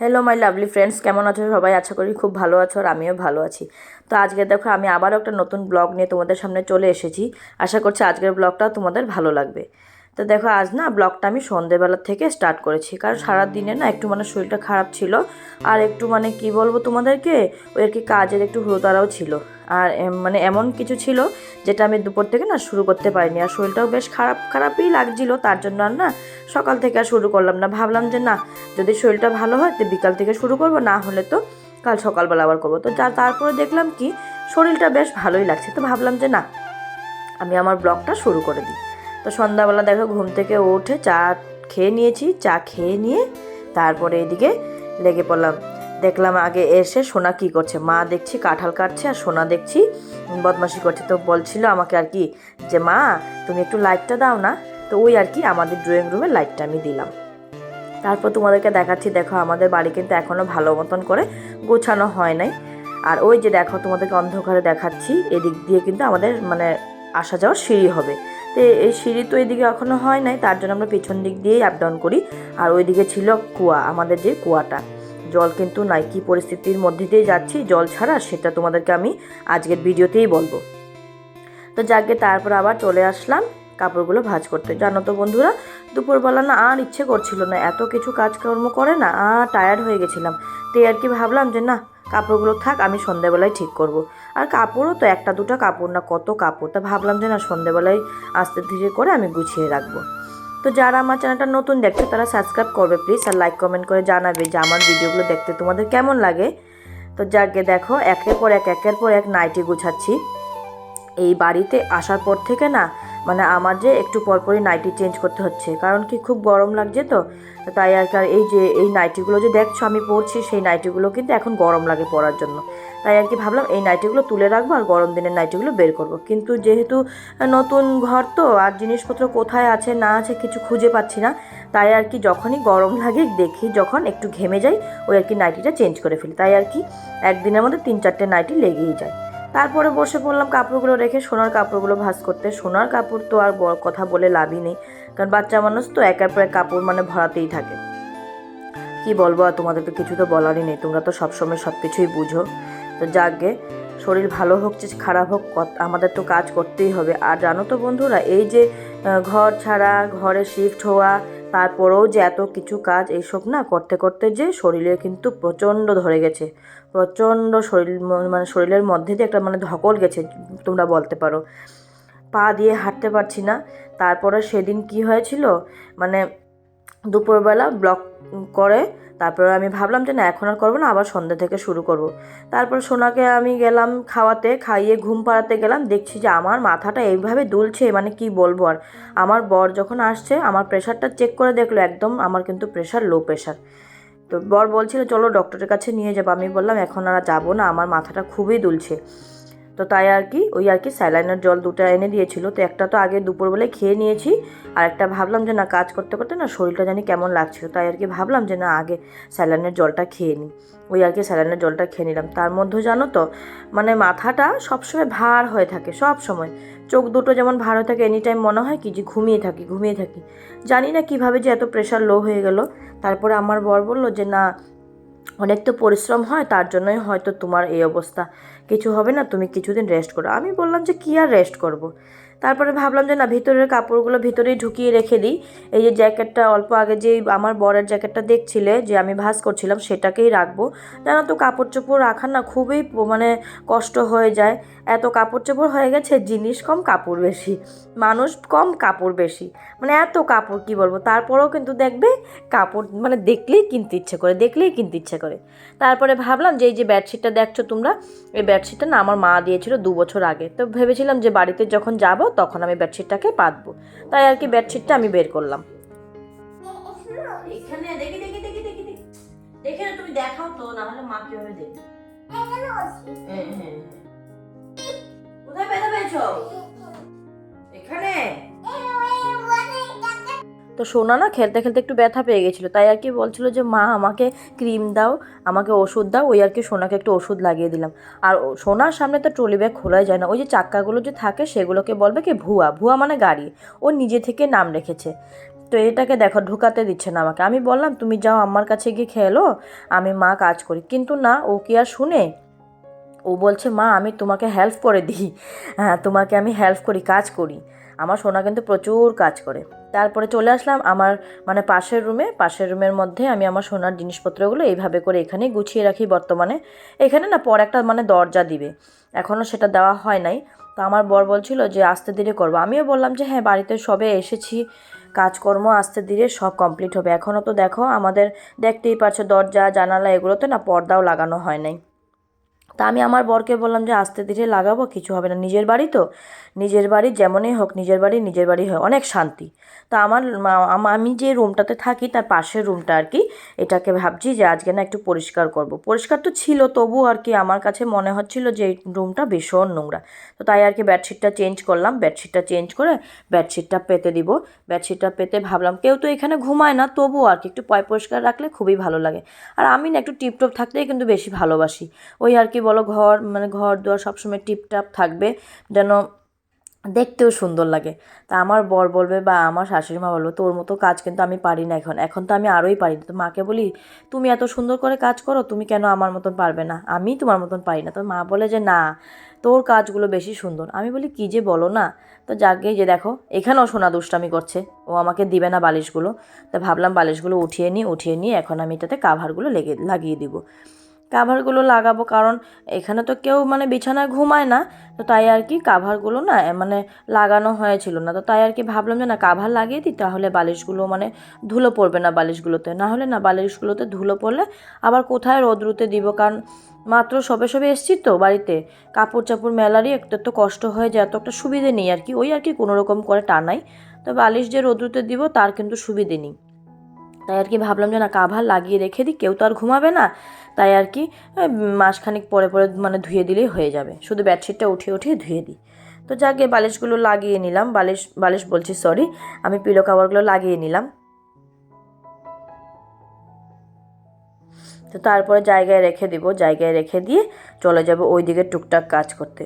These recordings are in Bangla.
হ্যালো মাই লাভলি ফ্রেন্ডস কেমন আছো সবাই? আশা করি খুব ভালো আছো আর আমিও ভালো আছি। তো আজকে দেখো, আমি আবারও একটা নতুন ব্লগ নিয়ে তোমাদের সামনে চলে এসেছি। আশা করছি আজকের ব্লগটাও তোমাদের ভালো লাগবে। তো দেখো, আজ না ব্লগটা আমি সন্ধেবেলা থেকে স্টার্ট করেছি। কারণ সারা দিনে না একটু মানে শরীরটা খারাপ ছিল। আর একটু মানে কি বলব তোমাদেরকে, ওই আর কি কাজের একটু হুড়োতারাও ছিল। আর মানে এমন কিছু ছিল যেটা আমি দুপুর থেকে না শুরু করতে পারিনি। আর শরীরটাও বেশ খারাপ, খারাপই লাগছিল। তার জন্য আর না সকাল থেকে আর শুরু করলাম না। ভাবলাম যে না, যদি শরীরটা ভালো হয় তো বিকাল থেকে শুরু করব, না হলে তো কাল সকালবেলা আবার করব। তো যা, তারপরে দেখলাম কি, শরীরটা বেশ ভালোই লাগছে। তো ভাবলাম যে না, আমি আমার ব্লগটা শুরু করে দিই। তো সন্ধ্যাবেলা দেখো ঘুম থেকে উঠে চা খেয়ে নিয়েছি, চা খেয়ে নিয়ে তারপরে এদিকে লেগে পড়লাম। দেখলাম আগে এসে সোনা কি করছে? মা দেখছি কাঁঠাল কাটছে আর সোনা দেখছি বদমাশি করছে। তো বলছিল আমাকে আর কি যে, মা, তুমি একটু লাইটটা দাও না। তো ওই আর কি আমাদের ড্রয়িং রুমে লাইটটা আমি দিলাম। তারপর তোমাদেরকে দেখাচ্ছি, দেখো আমাদের বাড়ি কিন্তু এখনও ভালো মতন করে গোছানো হয় নাই। আর ওই যে দেখো তোমাদেরকে অন্ধকারে দেখাচ্ছি, এদিক দিয়ে কিন্তু আমাদের মানে আসা যাওয়ার সিঁড়ি হবে। তো এই সিঁড়ি তো এদিকে এখনও হয় নাই, তার জন্য আমরা পেছন দিক দিয়েই আপ ডাউন করি। আর ওইদিকে ছিল কুয়া, আমাদের যে কুয়াটা। জল কিন্তু নাই, কী পরিস্থিতির মধ্যে দিয়ে যাচ্ছি, জল ছাড়া সেটা তোমাদেরকে আমি আজকের ভিডিওতেই বলব। তো যাকে তারপর আবার চলে আসলাম কাপড়গুলো ভাঁজ করতে। জানো তো বন্ধুরা, দুপুরবেলা না আর ইচ্ছে করছিল না, এত কিছু কাজকর্ম করে না, আর টায়ার্ড হয়ে গেছিলাম। তো আর কি ভাবলাম যে না, কাপড়গুলো থাক, আমি সন্ধ্যাবেলায় ঠিক করব। আর কাপড়ও তো একটা দুটো কাপড় না, কত কাপড়? তা ভাবলাম যে না সন্ধ্যাবেলায় আস্তে ধীরে করে আমি গুছিয়ে রাখব। তো যারা আমার চ্যানেলটা নতুন দেখছে, তারা সাবস্ক্রাইব করবে প্লিজ আর লাইক কমেন্ট করে জানাবে যে আমার ভিডিওগুলো দেখতে তোমাদের কেমন লাগে। তো যাকে দেখো, একের পর এক, একের পর এক নাইটি গুছাচ্ছি। এই বাড়িতে আসার পর থেকে না মানে আমার যে একটু পরপরই নাইটি চেঞ্জ করতে হচ্ছে। কারণ কি খুব গরম লাগছে তো, তাই আর কি আর এই যে, এই নাইটিগুলো যে দেখছ আমি পরছি সেই নাইটিগুলো কিন্তু এখন গরম লাগে পরার জন্য। তাই আর কি ভাবলাম এই নাইটিগুলো তুলে রাখব আর গরম দিনের নাইটিগুলো বের করব। কিন্তু যেহেতু নতুন ঘর তো, আর জিনিসপত্র কোথায় আছে, না আছে কিছু খুঁজে পাচ্ছি না, তাই আর কি যখনই গরম লাগে দেখি, যখন একটু ঘেমে যাই, ওই আর কি নাইটিটা চেঞ্জ করে ফেলি। তাই আর কি একদিনের মধ্যে তিন চারটে নাইটি লেগেই যায়। তারপরে বসে পড়লাম কাপড়গুলো রেখে সোনার কাপড়গুলো ভাঁজ করতে। সোনার কাপড় তো আর কথা বলে লাভই নেই, কারণ বাচ্চা মানুষ তো একের পর এক কাপড় মানে ভরাতেই থাকে। কি বলব আর তোমাদের তো কিছু তো বলারই নেই, তোমরা তো সবসময় সব কিছুই বুঝো। তো যাকগে শরীর ভালো হোক, যে খারাপ হোক আমাদের তো কাজ করতেই হবে। আর জানো তো বন্ধুরা, এই যে ঘর ছাড়া, ঘরে শিফট হওয়া তারপরেও যে এত কিছু কাজ এইসব না করতে করতে যে শরীরে কিন্তু প্রচণ্ড ধরে গেছে। প্রচণ্ড শরীর মানে শরীরের মধ্যে দিয়ে একটা মানে ধকল গেছে, তোমরা বলতে পারো। পা দিয়ে হাঁটতে পারছি না। তারপরে সেদিন কি হয়েছিল? মানে দুপুরবেলা ব্লক করে তারপরে আমি ভাবলাম যে না, এখন আর করব না, আবার সন্ধ্যা থেকে শুরু করব। তারপর সোনাকে আমি গেলাম খাওয়াতে, খাইয়ে ঘুম পাড়াতে গেলাম, দেখছি যে আমার মাথাটা এইভাবে দুলছে মানে কি বলব আর। আমার বর যখন আসছে, আমার প্রেশারটা চেক করে দেখল, একদম আমার কিন্তু প্রেশার লো প্রেশার তো বর বলছিল, চলো ডক্টরের কাছে নিয়ে যাব। আমি বললাম, এখন আর যাব না, আমার মাথাটা খুবই দুলছে। তো তাই আর কি, ওই আর কি স্যালাইনের জল দুটো এনে দিয়েছিল। তো একটা তো আগে দুপুরবেলায় খেয়ে নিয়েছি, আর একটা ভাবলাম যে না, কাজ করতে করতে না শরীরটা জানি কেমন লাগছিল। তাই আর কি ভাবলাম যে না, আগে স্যালাইনের জলটা খেয়ে নিই। ওই আর কি স্যালাইনের জলটা খেয়ে নিলাম। তার মধ্যে জানো তো মানে মাথাটা সবসময় ভার হয়ে থাকে, সব সময়। চোখ দুটো যেমন ভার হয়ে থাকে এনি টাইম মনে হয় কি যে ঘুমিয়ে থাকি ঘুমিয়ে থাকি। জানি না কীভাবে যে এত প্রেশার লো হয়ে গেল। তারপরে আমার বর বলল যে না, অনেক তো পরিশ্রম হয়, তার জন্যই হয়তো তোমার এই অবস্থা। কিছু হবে না, তুমি কিছুদিন রেস্ট করো। আমি বললাম যে, কী আর রেস্ট করব। তারপরে ভাবলাম যে, না, ভিতরের কাপড়গুলো ভিতরেই ঢুকিয়ে রেখে দিই। এই যে জ্যাকেটটা অল্প আগে যে আমার বরের জ্যাকেটটা দেখছিলে, যে আমি ভাস করছিলাম, সেটাকেই রাখব। জানো তো কাপড় চোপড় রাখার না খুবই মানে কষ্ট হয়ে যায়। এত কাপড় চোপড় হয়ে গেছে জিনিস কম কাপড় বেশি। মানুষ কম কাপড় বেশি। মানে এত কাপড় কি বলব? তারপরেও কিন্তু দেখবে কাপড় মানে দেখলেই কিনতে ইচ্ছে করে দেখলেই কিনতে ইচ্ছে করে। তারপরে ভাবলাম যে এই যে বেডশিটটা দেখছ তোমরা এই বেডশিটটা না আমার মা দিয়েছিল দু বছর আগে। তো ভেবেছিলাম যে বাড়িতে যখন যাব তখন আমি বেডশিটটাকে পাতবো। তাই আর কি বেডশিটটা আমি বের করলাম। এখানে দেখি দেখি দেখি দেখি দেখি। দেখে না তুমি দেখাও তো না হলে মা কীভাবে দেখবে? হ্যাঁ হ্যাঁ। এখানে? তো সোনা না খেলতে খেলতে একটু ব্যথা পেয়ে গেছিল, তাই আর কি বলছিল যে, মা, আমাকে ক্রিম দাও, আমাকে ওষুধ দাও। ওই আর কি সোনাকে একটু ওষুধ লাগিয়ে দিলাম। আর সোনার সামনে তো ট্রলি ব্যাগ খোলাই যায় না। ওই যে চাক্কাগুলো যে থাকে, সেগুলোকে বলবে কি, ভুয়া ভুয়া মানে গাড়ি। ও নিজে থেকে নাম রেখেছে। তো এটাকে দেখো, ঢুকাতে দিচ্ছে না আমাকে। আমি বললাম, তুমি যাও আমার কাছে গিয়ে খেলো, আমি মা কাজ করি। কিন্তু না, ও কি আর শুনে? ও বলছে, মা, আমি তোমাকে হেল্প করে দিই। হ্যাঁ তোমাকে আমি হেল্প করি, কাজ করি। আমার সোনা কিন্তু প্রচুর কাজ করে। তারপরে চলে আসলাম আমার মানে পাশের রুমে পাশের রুমের মধ্যে আমি আমার সোনার জিনিসপত্রগুলো এইভাবে করে এখানেই গুছিয়ে রাখি বর্তমানে। এখানে না পর একটা মানে দরজা দিবে। এখনও সেটা দেওয়া হয় নাই। তো আমার বর বলছিল যে, আস্তে ধীরে করব। আমিও বললাম যে হ্যাঁ বাড়িতে সবে এসেছি। কাজকর্ম আস্তে ধীরে সব কমপ্লিট হবে। এখনও তো দেখো আমাদের দেখতেই পারছ দরজা, জানালা এগুলোতে না পর্দাও লাগানো হয় নাই। তা আমি আমার বরকে বললাম যে, আস্তে ধীরে লাগাবো, কিছু হবে না। নিজের বাড়ি তো? নিজের বাড়ি যেমনই হোক, নিজের বাড়ি নিজের বাড়ি হয় অনেক শান্তি। তা আমার আমি যে রুমটাতে থাকি, তার পাশের রুমটা আর কি, এটাকে ভাবছি যে, আজকে না একটু পরিষ্কার করব। পরিষ্কার তো ছিল, তবু আর কি আমার কাছে মনে হচ্ছিল যে, এই রুমটা ভীষণ নোংরা। তো তাই আর কি বেডশিটটা চেঞ্জ করলাম। বেডশিটটা চেঞ্জ করে বেডশিটটা পেতে দিব। বেডশিটটা পেতে ভাবলাম, কেউ তো এখানে ঘুমায় না, তবু আর কি একটু পয় পরিষ্কার রাখলে খুবই ভালো লাগে। আর আমি না একটু টিপটপ থাকলেই কিন্তু বেশি ভালোবাসি। ওই আর কি বলো ঘর মানে ঘর দুয়ার সবসময় টিপটাপ থাকবে, যেন দেখতেও সুন্দর লাগে। তা আমার বর বলবে বা আমার শাশুড়ি মা বলবে, তোর মতো কাজ কিন্তু আমি পারি না এখন এখন তো আমি আরোই পারি না। তো মাকে বলি, তুমি এত সুন্দর করে কাজ করো, তুমি কেন আমার মতন পারবে না? আমি তোমার মতন পারি না। তো মা বলে যে, না, তোর কাজগুলো বেশি সুন্দর। আমি বলি, কী যে বলো না? তো যাকে যে দেখো, এখানেও সোনা দুষ্টামি করছে। ও আমাকে দিবে না বালিশগুলো। তা ভাবলাম বালিশগুলো উঠিয়ে নিই, উঠিয়ে নিয়ে এখন আমি এটাতে কাভারগুলো লেগে, লাগিয়ে দিব। কাভারগুলো লাগাবো, কারণ এখানে তো কেউ মানে বিছানায় ঘুমায় না, তো তাই আর কি কাভারগুলো না মানে লাগানো হয়েছিল না। তো তাই আর কি ভাবলাম যে না কাভার লাগিয়ে দিই, তাহলে বালিশগুলো মানে ধুলো পড়বে না বালিশগুলোতে। না হলে না বালিশগুলোতে ধুলো পড়লে আবার কোথায় রোদ্রুতে দিব? কারণ মাত্র সবে সবে এসছি তো বাড়িতে, কাপড় চাপড় মেলারই একটু তো কষ্ট হয়ে যায়, এত একটা সুবিধে নেই আর কি, ওই আর কি কোনো রকম করে টানাই তো বালিশ যে রোদ্রুতে দিব, তার কিন্তু সুবিধে নেই। তাই আর কি ভাবলাম যে না কাভার লাগিয়ে রেখে দিই, কেউ তো আর ঘুমাবে না তাই আর কি মাসখানিক পরে পরে মানে ধুয়ে দিলেই হয়ে যাবে। শুধু বেডশিটটা উঠিয়ে উঠিয়ে ধুয়ে দিই। তো যাকে বালিশগুলো লাগিয়ে নিলাম। বালিশ বালিশ বলছি সরি আমি পিলো কাভারগুলো লাগিয়ে নিলাম। তো তারপরে জায়গায় রেখে দিব। জায়গায় রেখে দিয়ে চলে যাব ওই দিকে টুকটাক কাজ করতে।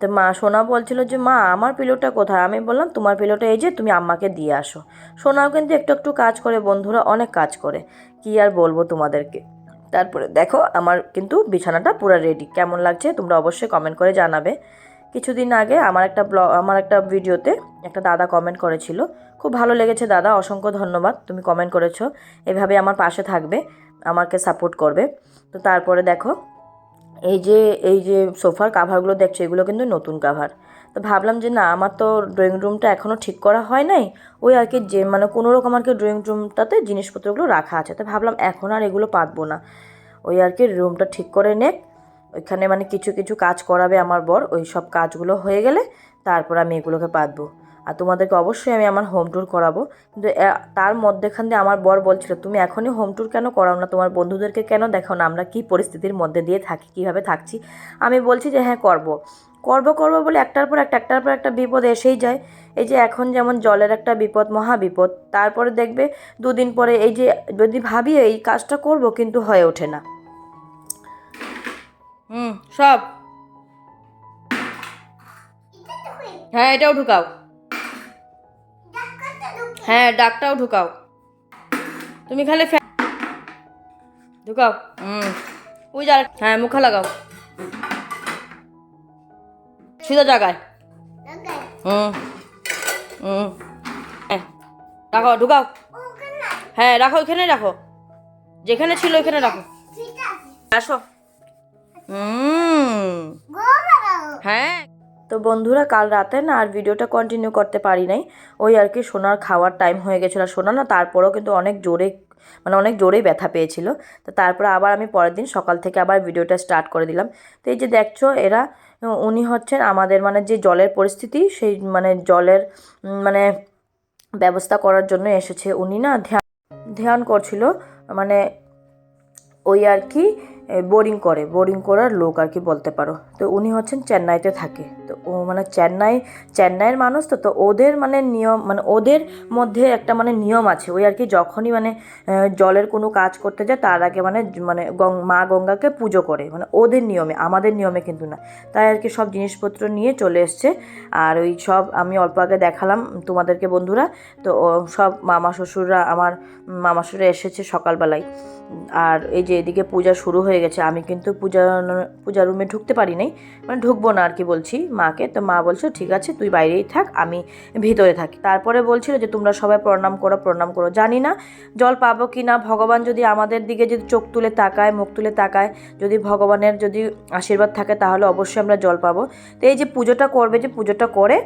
তো মা, সোনা বলছিল যে, মা, আমার পিলোটা কোথায়? আমি বললাম, তোমার পিলোটা এই যে, তুমি আম্মাকে দিয়ে আসো। সোনাও কিন্তু একটু একটু কাজ করে, বন্ধুরা অনেক কাজ করে। কি আর বলব তোমাদেরকে? তারপরে দেখো আমার কিন্তু বিছানাটা পুরো রেডি কেমন লাগছে তোমরা অবশ্যই কমেন্ট করে জানাবে। কিছুদিন আগে আমার একটা ব্লগ আমার একটা ভিডিওতে একটা দাদা কমেন্ট করেছিল। খুব ভালো লেগেছে দাদা, অসংখ্য ধন্যবাদ, তুমি কমেন্ট করেছ। এভাবে আমার পাশে থাকবে, আমাকে সাপোর্ট করবে। তো তারপরে দেখো, এই যে এই যে সোফার কাভারগুলো দেখছ, এগুলো কিন্তু নতুন কাভার তো ভাবলাম যে না, আমার তো ড্রয়িং রুমটা এখনও ঠিক করা হয় নাই। ওই আর কি যে মানে কোনো রকম আর কি ড্রয়িং রুমটাতে জিনিসপত্রগুলো রাখা আছে। তো ভাবলাম এখন আর এগুলো পাতবো না। ওই আর কি রুমটা ঠিক করে নেক। ওইখানে মানে কিছু কিছু কাজ করাবে আমার বর। ওই সব কাজগুলো হয়ে গেলে তারপর আমি এগুলোকে পাতবো। আর তোমাদেরকে অবশ্যই আমি আমার হোম ট্যুর করাবো। কিন্তু তার মধ্যেখান দিয়ে আমার বর বলছিল, তুমি এখনই হোম ট্যুর কেন করাও না? তোমার বন্ধুদেরকে কেন দেখো না? আমরা কী পরিস্থিতির মধ্যে দিয়ে থাকি? কীভাবে থাকছি? আমি বলছি যে হ্যাঁ করব। করব করব বলে একটার পর একটা, একটার পর একটা বিপদ এসেই যায়। এই যে এখন যেমন জলের একটা বিপদ মহা বিপদ তারপরে দেখবে দুদিন পরে এই যে যদি ভাবি এই কাজটা করব কিন্তু হয়ে ওঠে না। হুম, সব। হ্যাঁ এটাও ঢুকাও। হ্যাঁ ডাকটাও ঢুকাও। তুমি খালি ঢুকাও। হুম। ওই যা হ্যাঁ মুখা লাগাও। সিধা জায়গায় হুম। হুম। রাখো ঢুকাও। হ্যাঁ রাখো ওইখানে রাখো। যেখানে ছিল ওইখানে রাখো। আসো। হ্যাঁ। তো বন্ধুরা কাল রাতে না আর ভিডিওটা কন্টিনিউ করতে পারি নাই। ওই আর কি সোনার খাওয়ার টাইম হয়ে গেছিল। আর সোনা না তারপরেও কিন্তু অনেক জোরে মানে অনেক জোরেই ব্যথা পেয়েছিল। তো তারপরে আবার আমি পরের দিন সকাল থেকে আবার ভিডিওটা স্টার্ট করে দিলাম। তো এই যে দেখছ, এরা উনি হচ্ছেন আমাদের মানে যে জলের পরিস্থিতি, সেই মানে জলের মানে ব্যবস্থা করার জন্য এসেছে। উনি না ধ্যান ধ্যান করছিল মানে ওই আর কি বোরিং করে। বোরিং করার লোক আর কি বলতে পারো। তো উনি হচ্ছেন চেন্নাইতে থাকে। তো ও মানে চেন্নাই, চেন্নাইয়ের মানুষ তো তো ওদের মানে নিয়ম মানে ওদের মধ্যে একটা মানে নিয়ম আছে। ওই আর কি যখনই মানে জলের কোনো কাজ করতে যায়, তার আগে মানে মানে মা গঙ্গাকে পুজো করে। মানে ওদের নিয়মে, আমাদের নিয়মে কিন্তু না। তাই আর কি সব জিনিসপত্র নিয়ে চলে এসছে। আর ওই সব আমি অল্প আগে দেখালাম তোমাদেরকে বন্ধুরা। তো সব মামা শ্বশুররা আমার মামা শ্বশুরা এসেছে সকালবেলায়। আর এই যে এদিকে পূজা শুরু হয়ে গেছে। আমি কিন্তু পূজা পূজা রুমে ঢুকতে পারি নাই। মানে ঢুকবো না আর কি বলছি মাকে। তো মা বলছো, ঠিক আছে, তুই বাইরেই থাক, আমি ভিতরে থাকি। তারপরে বলছিল যে, তোমরা সবাই প্রণাম করো প্রণাম করো। জানি না জল পাবো কি না। ভগবান যদি আমাদের দিকে যদি চোখ তুলে তাকায়, মুখ তুলে তাকায়, যদি ভগবানের যদি আশীর্বাদ থাকে, তাহলে অবশ্যই আমরা জল পাবো। তো এই যে পুজোটা করবে, যে পুজোটা করে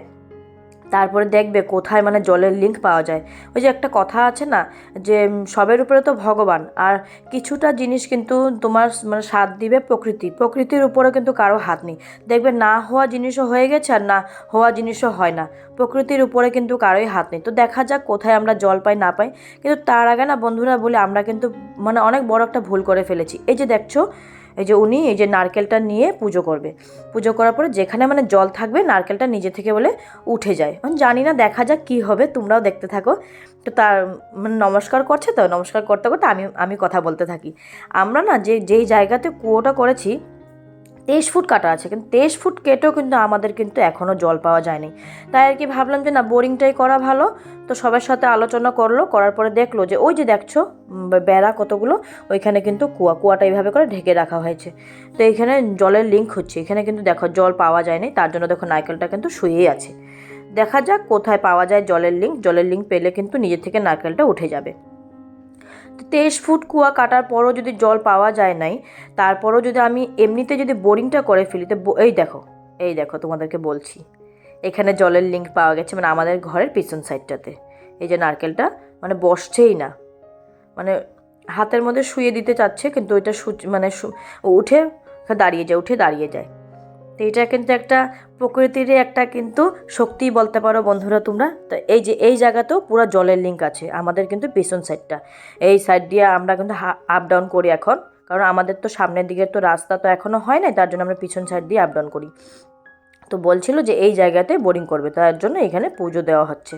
তারপরে দেখবে কোথায় মানে জলের লিঙ্ক পাওয়া যায়। ওই যে একটা কথা আছে না, যে সবের উপরে তো ভগবান, আর কিছুটা জিনিস কিন্তু তোমার মানে সাথ দিবে প্রকৃতি। প্রকৃতির উপরে কিন্তু কারও হাত নেই। দেখবে না হওয়া জিনিসও হয়ে গেছে আর না হওয়া জিনিসও হয় না। প্রকৃতির উপরে কিন্তু কারোই হাত নেই। তো দেখা যাক কোথায় আমরা জল পাই না পাই। কিন্তু তার আগে না বন্ধুরা বলে, আমরা কিন্তু মানে অনেক বড় একটা ভুল করে ফেলেছি। এই যে দেখছ এই যে উনি এই যে নারকেলটা নিয়ে পুজো করবে। পুজো করার পরে যেখানে মানে জল থাকবে নারকেলটা নিজে থেকে বলে উঠে যায়। মানে জানি না, দেখা যাক কী হবে, তোমরাও দেখতে থাকো। তো তার মানে নমস্কার করছে তো, নমস্কার করতে করতে আমি আমি কথা বলতে থাকি। আমরা না যে, যেই জায়গাতে কুয়োটা করেছি তেইশ ফুট কাটা আছে, কিন্তু তেইশ ফুট কেটেও কিন্তু আমাদের কিন্তু এখনও জল পাওয়া যায়নি। তাই আর কি ভাবলাম যে না, বোরিংটাই করা ভালো। তো সবার সাথে আলোচনা করল, করার পরে দেখল যে, ওই যে দেখছ বেড়া কতগুলো, ওইখানে কিন্তু কুয়া, কুয়াটা এইভাবে করে ঢেকে রাখা হয়েছে। তো এইখানে জলের লিঙ্ক হচ্ছে, এখানে কিন্তু দেখো জল পাওয়া যায়নি, তার জন্য দেখো নারকেলটা কিন্তু শুয়েই আছে। দেখা যাক কোথায় পাওয়া যায় জলের লিঙ্ক জলের লিঙ্ক পেলে কিন্তু নিজে থেকে নারকেলটা উঠে যাবে। তেইশ ফুট কুয়া কাটার পরও যদি জল পাওয়া যায় নাই, তারপরও যদি আমি এমনিতে যদি বোরিংটা করে ফেলি, তো এই দেখো এই দেখো তোমাদেরকে বলছি। এখানে জলের লিঙ্ক পাওয়া গেছে মানে আমাদের ঘরের পিছন সাইডটাতে এই যে নারকেলটা মানে বসছেই না। মানে হাতের মধ্যে শুয়ে দিতে চাচ্ছে, কিন্তু ওইটা মানে উঠে দাঁড়িয়ে যায়, উঠে দাঁড়িয়ে যায়। তো এটা কিন্তু একটা প্রকৃতির একটা কিন্তু শক্তি বলতে পারো বন্ধুরা তোমরা। তো এই যে, এই জায়গাতেও পুরো জলের লিঙ্ক আছে, আমাদের কিন্তু পিছন সাইডটা এই সাইড দিয়ে আমরা কিন্তু আপ ডাউন করি এখন, কারণ আমাদের তো সামনের দিকে তো রাস্তা তো এখনও হয় নাই, তার জন্য আমরা পিছন সাইড দিয়ে আপ ডাউন করি। তো বলছিল যে এই জায়গাতে বোরিং করবে, তার জন্য এখানে পুজো দেওয়া হচ্ছে।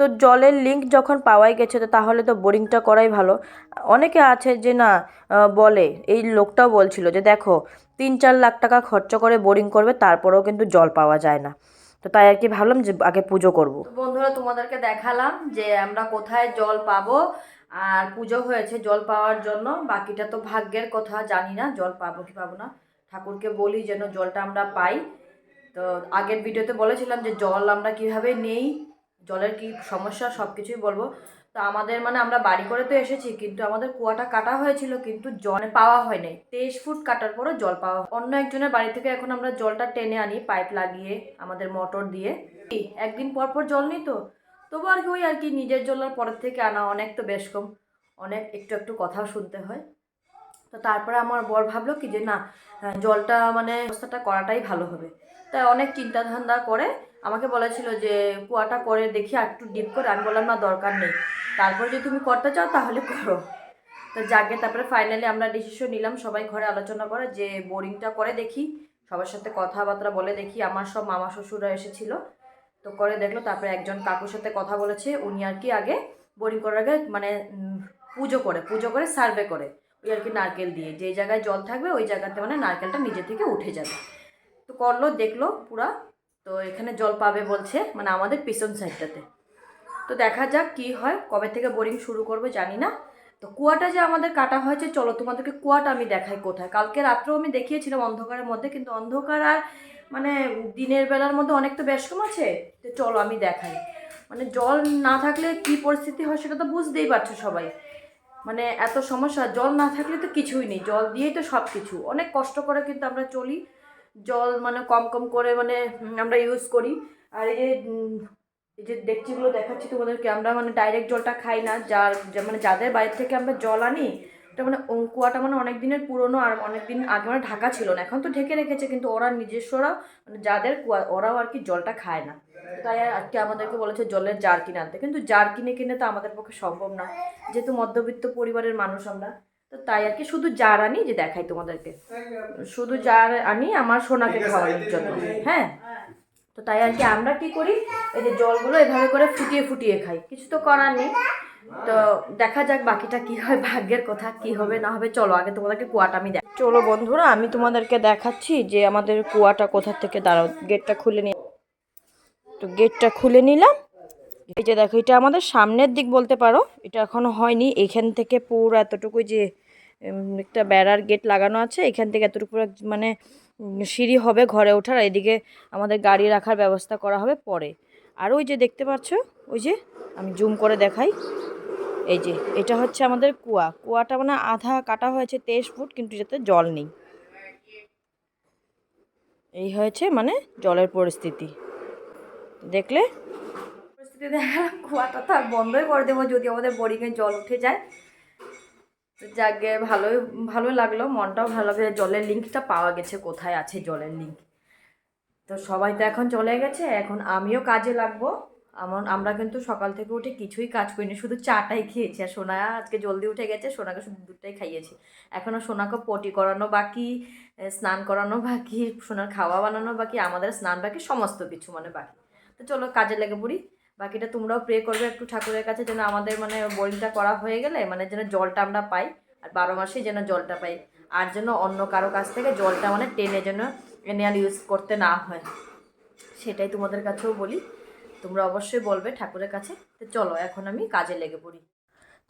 তো জলের লিঙ্ক যখন পাওয়াই গেছে, তো তাহলে তো বোরিংটা করাই ভালো। অনেকে আছে যে না বলে, এই লোকটাও বলছিল যে দেখো, তিন চার লাখ টাকা খরচ করে বোরিং করবে, তারপরেও কিন্তু জল পাওয়া যায় না। তো তাই আর কি ভাবলাম যে আগে পুজো করব। বন্ধুরা, তোমাদেরকে দেখালাম যে আমরা কোথায় জল পাবো, আর পুজো হয়েছে জল পাওয়ার জন্য। বাকিটা তো ভাগ্যের কথা, জানি না জল পাবো কি পাবো না। ঠাকুরকে বলি যেন জলটা আমরা পাই। তো আগের ভিডিওতে বলেছিলাম যে জল আমরা কীভাবে নেই জলের কি সমস্যা সব কিছুই বলব। তো আমাদের মানে আমরা বাড়ি করে তো এসেছি, কিন্তু আমাদের কুয়াটা কাটা হয়েছিল, কিন্তু জল পাওয়া হয় নাই তেইশ ফুট কাটার পরও জল পাওয়া অন্য একজনের বাড়ি থেকে এখন আমরা জলটা টেনে আনি, পাইপ লাগিয়ে, আমাদের মোটর দিয়ে। একদিন পর পর জল নিই তো? তবু আর কি ওই আর কি নিজের জল আর পরের থেকে আনা, অনেক তো বেশ কম। অনেক একটু একটু কথাও শুনতে হয়। তো তারপরে আমার বর ভাবলো কি যে না জলটা মানে ব্যবস্থাটা করাটাই ভালো হবে। তাই অনেক চিন্তা ধান্দা করে আমাকে বলেছিল যে, কুয়াটা করে দেখি, আর একটু ডিপ করে। আমি বললাম, না, দরকার নেই। তারপরে যদি তুমি করতে চাও, তাহলে করো। তো যাকে তারপরে ফাইনালি আমরা ডিসিশন নিলাম, সবাই ঘরে আলোচনা করে যে বোরিংটা করে দেখি। সবার সাথে কথাবার্তা বলে দেখি। আমার সব মামা শ্বশুররা এসেছিল। তো করে দেখল, তারপরে একজন কাকুর সাথে কথা বলেছে। উনি আর কি আগে বোরিং করার আগে মানে পুজো করে পুজো করে সার্ভে করে। ওই আর কি নারকেল দিয়ে। যে জায়গায় জল থাকবে, ওই জায়গাতে মানে নারকেলটা নিজে থেকে উঠে যাবে। তো করল, দেখল পুরা। তো এখানে জল পাবে বলছে মানে আমাদের পিছন সাইডটাতে তো দেখা যাক কি হয়, কবে থেকে বোরিং শুরু করবে জানি না। তো কুয়াটা যে আমাদের কাটা হয়েছে, চলো তোমাদেরকে কুয়াটা আমি দেখাই কোথায়। কালকে রাত্রেও আমি দেখিয়েছিলাম অন্ধকারের মধ্যে, কিন্তু অন্ধকার আর মানে দিনের বেলার মধ্যে অনেক তো বেশ কম আছে। তো চলো আমি দেখাই। মানে জল না থাকলে কি পরিস্থিতি হয় সেটা তো বুঝতেই পারছ সবাই। মানে এত সমস্যা, জল না থাকলে তো কিছুই নেই। জল দিয়েই তো সব কিছু অনেক কষ্ট করে কিন্তু আমরা চলি। জল মানে কম কম করে মানে আমরা ইউজ করি। আর এই যে এই যে ডেকচিগুলো দেখাচ্ছি তোমাদেরকে আমরা মানে ডাইরেক্ট জলটা খাই না। যার মানে যাদের বাইরে থেকে আমরা জল আনি, এটা মানে কুয়াটা মানে অনেক দিনের পুরনো আর অনেক দিন আগে মানে ঢাকা ছিল না। এখন তো ঢেকে রেখেছে, কিন্তু ওরা নিজস্বরা মানে যাদের কুয়া, ওরাও আর কি জলটা খায় না। তাই আর কি আমাদেরকে বলেছে জলের জার কিনে আনতে। কিন্তু জার কিনে কিনে তো আমাদের পক্ষে সম্ভব না। যেহেতু মধ্যবিত্ত পরিবারের মানুষ আমরা তো তাই আর কি শুধু জার আনি যে দেখাই তোমাদেরকে। শুধু জার আনি আমার সোনাকে খাওয়ানোর জন্য। হ্যাঁ? তো তাই আর কি আমরা কি করি এই যে জলগুলো এভাবে করে ফুটিয়ে ফুটিয়ে খাই। কিছু তো করার নেই। তো দেখা যাক বাকিটা কি হয় ভাগ্যের কথা কি হবে না হবে। চলো আগে তোমাদেরকে কুয়াটা আমি দেখ চলো বন্ধুরা আমি তোমাদেরকে দেখাচ্ছি যে আমাদের কুয়াটা কোথা থেকে দাঁড়াও। গেটটা খুলে নিয়ে তো গেটটা খুলে নিলাম। এই যে দেখো, এটা আমাদের সামনের দিক বলতে পারো, এটা এখনও হয়নি। এখান থেকে পুরো এতটুকু যে একটা বেড়ার গেট লাগানো আছে, এখান থেকে এতটুকু মানে সিঁড়ি হবে ঘরে ওঠার এদিকে আমাদের গাড়ি রাখার ব্যবস্থা করা হবে পরে। আর ওই যে দেখতে পাচ্ছ, ওই যে, আমি জুম করে দেখাই। এই যে, এটা হচ্ছে আমাদের কুয়া। কুয়াটা মানে আধা কাটা হয়েছে তেইশ ফুট, কিন্তু যাতে জল নেই। এই হয়েছে মানে জলের পরিস্থিতি। দেখলে? দেখালাম কুয়াটা বন্ধই করে দেবো যদি আমাদের বোরিংয়ে জল উঠে যায়। যাকে ভালোই ভালো লাগল, মনটাও ভালো যে জলের লিঙ্কটা পাওয়া গেছে, কোথায় আছে জলের লিঙ্ক তো সবাই তো এখন চলে গেছে, এখন আমিও কাজে লাগবো। আমার আমরা কিন্তু সকাল থেকে উঠে কিছুই কাজ করিনি, শুধু চাটাই খেয়েছি। আর সোনা আজকে জলদি উঠে গেছে, সোনাকে শুধু দুধটাই খাইয়েছি। এখনও সোনাকে পটি করানো বাকি স্নান করানো বাকি, সোনার খাওয়া বানানো বাকি, আমাদের স্নান বাকি, সমস্ত কিছু মানে বাকি। তো চলো কাজে লেগে পড়ি। বাকিটা তোমরাও প্রে করবে একটু ঠাকুরের কাছে যেন আমাদের মানে বোরিংটা করা হয়ে গেলে মানে যেন জলটা আমরা পাই আর বারো মাসেই যেন জলটা পাই। আর যেন অন্য কারও কাছ থেকে জলটা মানে টেনে যেন এনে আর ইউজ করতে না হয়। সেটাই তোমাদের কাছেও বলি। তোমরা অবশ্যই বলবে ঠাকুরের কাছে। তো চলো, এখন আমি কাজে লেগে পড়ি।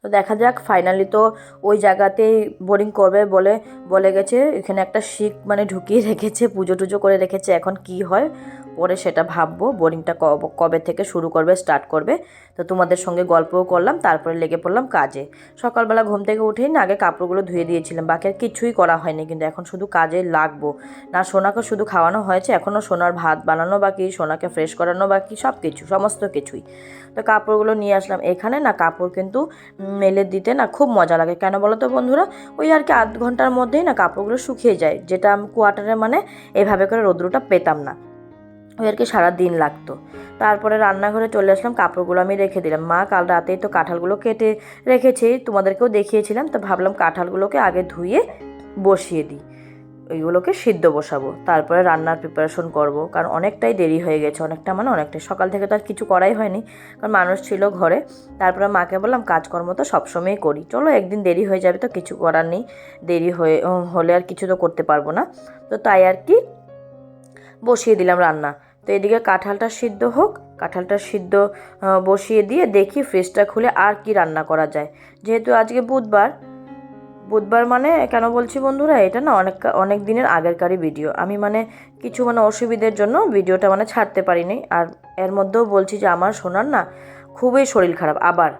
তো দেখা যাক ফাইনালি তো ওই জায়গাতেই বোরিং করবে বলে বলে গেছে। এখানে একটা শিখ মানে ঢুকিয়ে রেখেছে, পুজো টুজো করে রেখেছে। এখন কি হয়? পরে সেটা ভাববো। বোরিংটা কব- থেকে শুরু করবে স্টার্ট করবে? তো তোমাদের সঙ্গে গল্পও করলাম, তারপরে লেগে পড়লাম কাজে। সকালবেলা ঘুম থেকে উঠেই না আগে কাপড়গুলো ধুয়ে দিয়েছিলাম, বাকি আর কিছুই করা হয়নি। কিন্তু এখন শুধু কাজে লাগবো। না, সোনাকে শুধু খাওয়ানো হয়েছে এখনও সোনার ভাত বানানো বাকি, সোনাকে ফ্রেশ করানো বাকি সব কিছু সমস্ত কিছুই। তো কাপড়গুলো নিয়ে আসলাম। এখানে না, কাপড় কিন্তু মেলে দিতে না খুব মজা লাগে। কেন বলো তো বন্ধুরা? ওই আর কি আধ ঘণ্টার মধ্যেই না কাপড়গুলো শুকিয়ে যায়, যেটা আমি কোয়ার্টারে মানে এভাবে করে রৌদ্রটা পেতাম না। ওই আর কি সারা দিন লাগতো। তারপরে রান্নাঘরে চলে আসলাম, কাপড়গুলো আমি রেখে দিলাম। মা, কাল রাতেই তো কাঁঠালগুলো কেটে রেখেছে, তোমাদেরকেও দেখিয়েছিলাম, তো ভাবলাম কাঁঠালগুলোকে আগে ধুয়ে বসিয়ে দিই। ওইগুলোকে সিদ্ধ বসাবো, তারপরে রান্নার প্রিপারেশন করব, কারণ অনেকটাই দেরি হয়ে গেছে, অনেকটা মানে অনেকটাই সকাল থেকে তো আর কিছু করাই হয়নি, কারণ মানুষ ছিল ঘরে। তারপরে মাকে বললাম, কাজকর্ম তো সবসময়ই করি। চলো, একদিন দেরি হয়ে যাবে তো, কিছু করার নেই। দেরি হয়ে হলে আর কিছু তো করতে পারব না। তো তাই আর কি বসিয়ে দিলাম রান্না। তো এদিকে কাঁঠালটা সিদ্ধ হোক, কাঁঠালটা সিদ্ধ বসিয়ে দিয়ে দেখি ফ্রিজটা খুলে আর কি রান্না করা যায়। যেহেতু আজকে বুধবার বুধবার মানে কেন বলছি বন্ধুরা, এটা না অনেক অনেক দিনের আগেরকারই ভিডিও। আমি মানে কিছু মানে অসুবিধের জন্য ভিডিওটা মানে ছাড়তে পারিনি। আর এর মধ্যেও বলছি যে আমার শোনার না খুবই শরীর খারাপ। আবার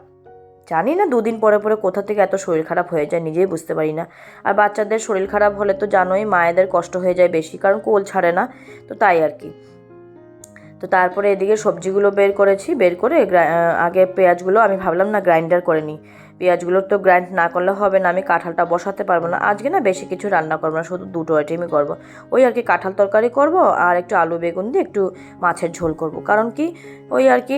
জানি না দুদিন পরে পরে কোথা থেকে এত শরীর খারাপ হয়ে যায়, নিজেই বুঝতে পারি না। আর বাচ্চাদের শরীর খারাপ হলে তো জানোই মায়েদের কষ্ট হয়ে যায় বেশি, কারণ কোল ছাড়ে না। তো তাই আর কি। তো তারপরে এদিকে সবজিগুলো বের করেছি, বের করে আগে পেঁয়াজগুলো আমি ভাবলাম না, গ্রাইন্ডার করে নিই। পেঁয়াজগুলো তো গ্রাইন্ড না করলে হবে না, আমি কাঁঠালটা বসাতে পারব না। আজকে না বেশি কিছু রান্না করব না, শুধু দুটো আইটেমই করব। ওই আর কি কাঁঠাল তরকারি করব আর একটু আলু বেগুন দিয়ে একটু মাছের ঝোল করব। কারণ কি ওই আর কি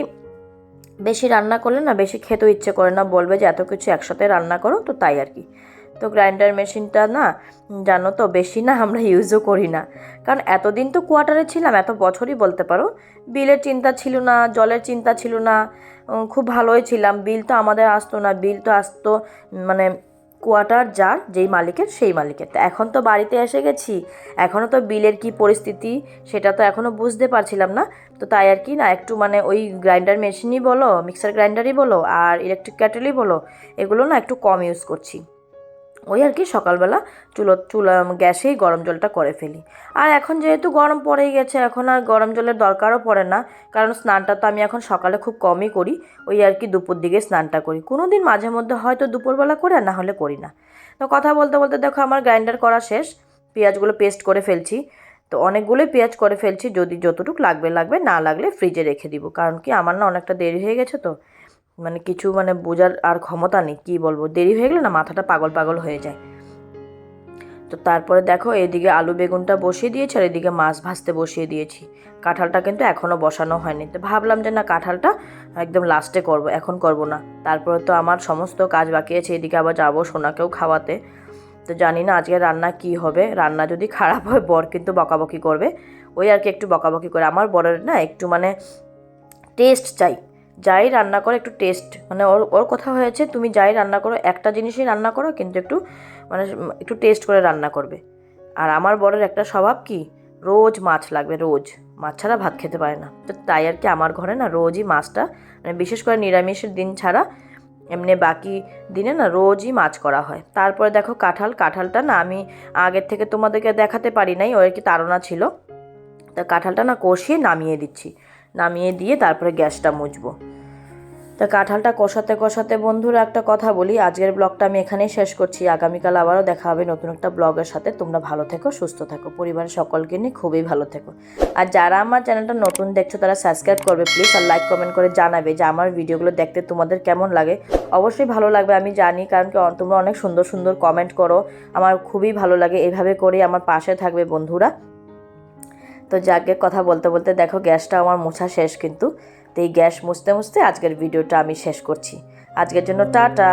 বেশি রান্না করলে না বেশি খেতেও ইচ্ছে করে না, বলবে যে এত কিছু একসাথে রান্না করো, তো তাই আর কি। তো গ্রাইন্ডার মেশিনটা না জানো তো বেশি না আমরা ইউজও করি না। কারণ এতদিন তো কোয়ার্টারে ছিলাম, এত বছরই বলতে পারো। বিলের চিন্তা ছিল না, জলের চিন্তা ছিল না। খুব ভালোই ছিলাম। বিল তো আমাদের আসতো না। বিল তো আসতো মানে কোয়ার্টার যার, যেই মালিকের, সেই মালিকের। তো এখন তো বাড়িতে এসে গেছি। এখনও তো বিলের কি পরিস্থিতি সেটা তো এখনও বুঝতে পারছিলাম না। তো তাই আর কি না, একটু মানে ওই গ্রাইন্ডার মেশিনই বলো, মিক্সার গ্রাইন্ডারই বলো, আর ইলেকট্রিক ক্যাটেলই বলো, এগুলো না একটু কম ইউজ করছি। ওই আর কি সকালবেলা চুলো চুলা গ্যাসেই গরম জলটা করে ফেলি। আর এখন যেহেতু গরম পড়েই গেছে, এখন আর গরম জলের দরকারও পড়ে না। কারণ স্নানটা তো আমি এখন সকালে খুব কমই করি, ওই আর কি দুপুর দিকে স্নানটা করি। কোনো দিন মাঝে মধ্যে হয়তো দুপুরবেলা করি আর না হলে করি না। তো কথা বলতে বলতে দেখো আমার গ্রাইন্ডার করা শেষ, পেঁয়াজগুলো পেস্ট করে ফেলছি। তো অনেকগুলোই পেঁয়াজ করে ফেলছি, যদি যতটুকু লাগবে লাগবে, না লাগলে ফ্রিজে রেখে দিব। কারণ কি আমার না অনেকটা দেরি হয়ে গেছে তো। মানে কিছু মানে বোঝার আর ক্ষমতা নেই, কী বলব? দেরি হয়ে গেলে না মাথাটা পাগল পাগল হয়ে যায়। তো তারপরে দেখো, এদিকে আলু বেগুনটা বসিয়ে দিয়েছি আর এদিকে মাছ ভাজতে বসিয়ে দিয়েছি। কাঁঠালটা কিন্তু এখনও বসানো হয়নি। তো ভাবলাম যে না, কাঁঠালটা একদম লাস্টে করব, এখন করব না। তারপরে তো আমার সমস্ত কাজ বাকি আছে, এদিকে আবার যাব সোনাকেও খাওয়াতে। তো জানি না আজকে রান্না কি হবে। রান্না যদি খারাপ হয়, বর কিন্তু বকাবকি করবে। ওই আর কি একটু বকাবকি করে। আমার বরের না একটু মানে টেস্ট চাই। যাই রান্না করো, একটু টেস্ট মানে ওর ওর কথা হয়েছে, তুমি যাই রান্না করো, একটা জিনিসই রান্না করো, কিন্তু একটু মানে একটু টেস্ট করে রান্না করবে। আর আমার বরের একটা স্বভাব কি? রোজ মাছ লাগবে, রোজ। মাছ ছাড়া ভাত খেতে পারে না। তো তাই আর কি আমার ঘরে না রোজই মাছটা মানে বিশেষ করে নিরামিষের দিন ছাড়া, এমনি বাকি দিনে না রোজই মাছ করা হয়। তারপরে দেখো কাঁঠাল, কাঁঠালটা না আমি আগের থেকে তোমাদেরকে দেখাতে পারি নাই, ওর কি তাড়না ছিল। তা কাঁঠালটা না কষিয়ে নামিয়ে দিচ্ছি। নামিয়ে দিয়ে তারপরে গ্যাসটা মুছবো। তা কাঁঠালটা কষাতে কষাতে বন্ধুরা একটা কথা বলি, আজকের ব্লগটা আমি এখানেই শেষ করছি। আগামীকাল আবারও দেখা হবে নতুন একটা ব্লগের সাথে। তোমরা ভালো থেকো, সুস্থ থেকো, পরিবারের সকলকে নিয়ে খুবই ভালো থেকো। আর যারা আমার চ্যানেলটা নতুন দেখছ, তারা সাবস্ক্রাইব করবে প্লিজ, আর লাইক, কমেন্ট করে জানাবে যে আমার ভিডিওগুলো দেখতে তোমাদের কেমন লাগে। অবশ্যই ভালো লাগবে, আমি জানি, কারণ কি তোমরা অনেক সুন্দর সুন্দর কমেন্ট করো। আমার খুবই ভালো লাগে, এভাবে করে আমার পাশে থাকবে বন্ধুরা। তো যাকে কথা বলতে বলতে দেখো গ্যাসটা আমার মোছা শেষ কিন্তু। তো এই গ্যাস মুছতে মুছতে আজকের ভিডিওটা আমি শেষ করছি। আজকের জন্য টাটা।